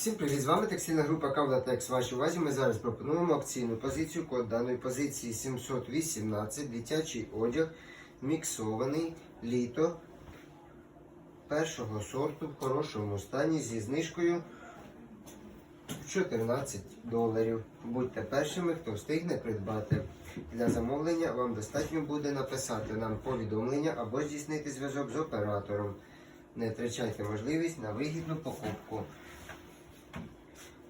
Всім привіт! З вами текстильна група Кавлатекс. Вашій увазі ми зараз пропонуємо акційну позицію. Код даної позиції 718. Дитячий одяг міксований літо першого сорту в хорошому стані зі знижкою 14 доларів. Будьте першими, хто встигне придбати. Для замовлення вам достатньо буде написати нам повідомлення або здійснити зв'язок з оператором. Не втрачайте можливість на вигідну покупку.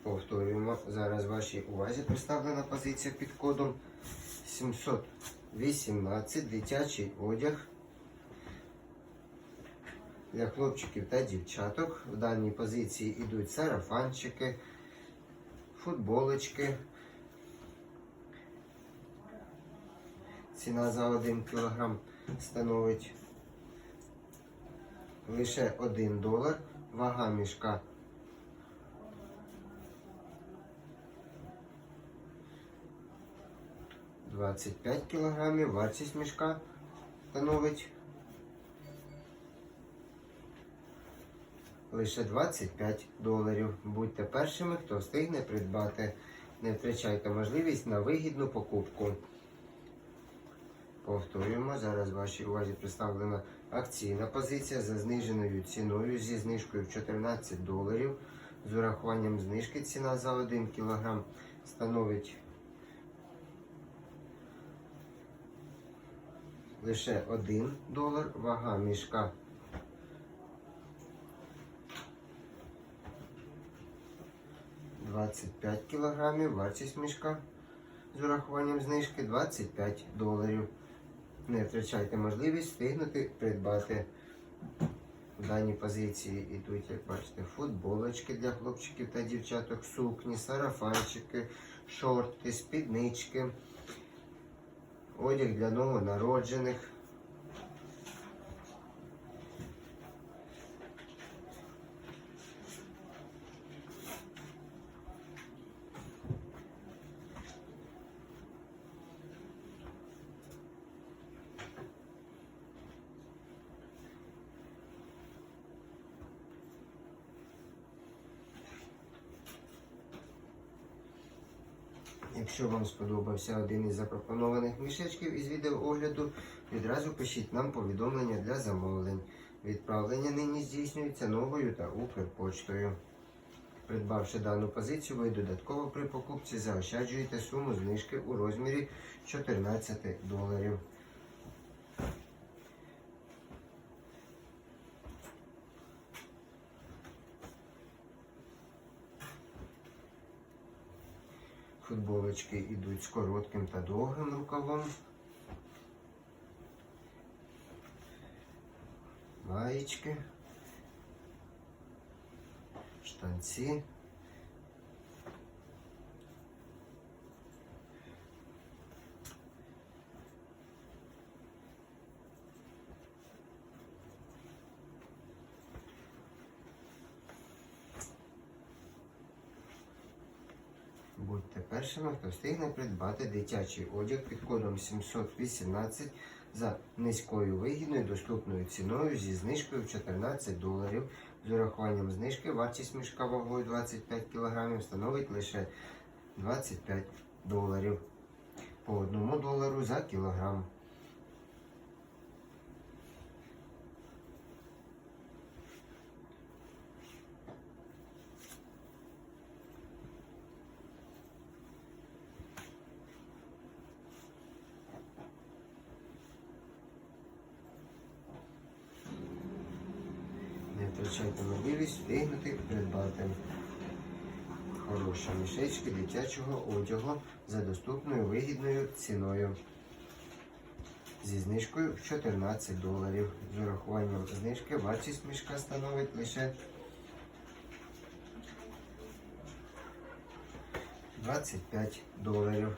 Повторюємо, зараз вашій увазі представлена позиція під кодом 718 дитячий одяг для хлопчиків та дівчаток. В даній позиції йдуть сарафанчики, футболочки. Ціна за 1 кг становить лише 1 долар. Вага мішка 25 кілограмів, вартість мішка становить лише 25 доларів. Будьте першими, хто встигне придбати. Не втрачайте можливість на вигідну покупку. Повторюємо, зараз вашій увазі представлена акційна позиція за зниженою ціною зі знижкою в 14 доларів. З урахуванням знижки ціна за 1 кг становить лише 1 долар, вага мішка 25 кілограмів, вартість мішка з урахуванням знижки 25 доларів. Не втрачайте можливість встигнути придбати. В даній позиції йдуть, як бачите, футболочки для хлопчиків та дівчаток, сукні, сарафанчики, шорти, спіднички одяг для новонароджених. Якщо вам сподобався один із запропонованих мішечків із відеоогляду, відразу пишіть нам повідомлення для замовлень. Відправлення нині здійснюється новою та Укрпочтою. Придбавши дану позицію, ви додатково при покупці заощаджуєте суму знижки у розмірі 14 доларів. Футболочки йдуть з коротким та довгим рукавом. Маєчки, штанці. Першими, хто встигне придбати дитячий одяг під кодом 718 за низькою вигідною доступною ціною зі знижкою в 14 доларів. З урахуванням знижки вартість мішка вагою 25 кг становить лише 25 доларів по 1 долару за кілограм. Не втрачайте можливість встигнути придбати хороші мішечки дитячого одягу за доступною вигідною ціною. Зі знижкою в 14 доларів. З урахуванням знижки вартість мішка становить лише 25 доларів.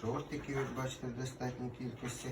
Шортики, як бачите, в достатній кількості.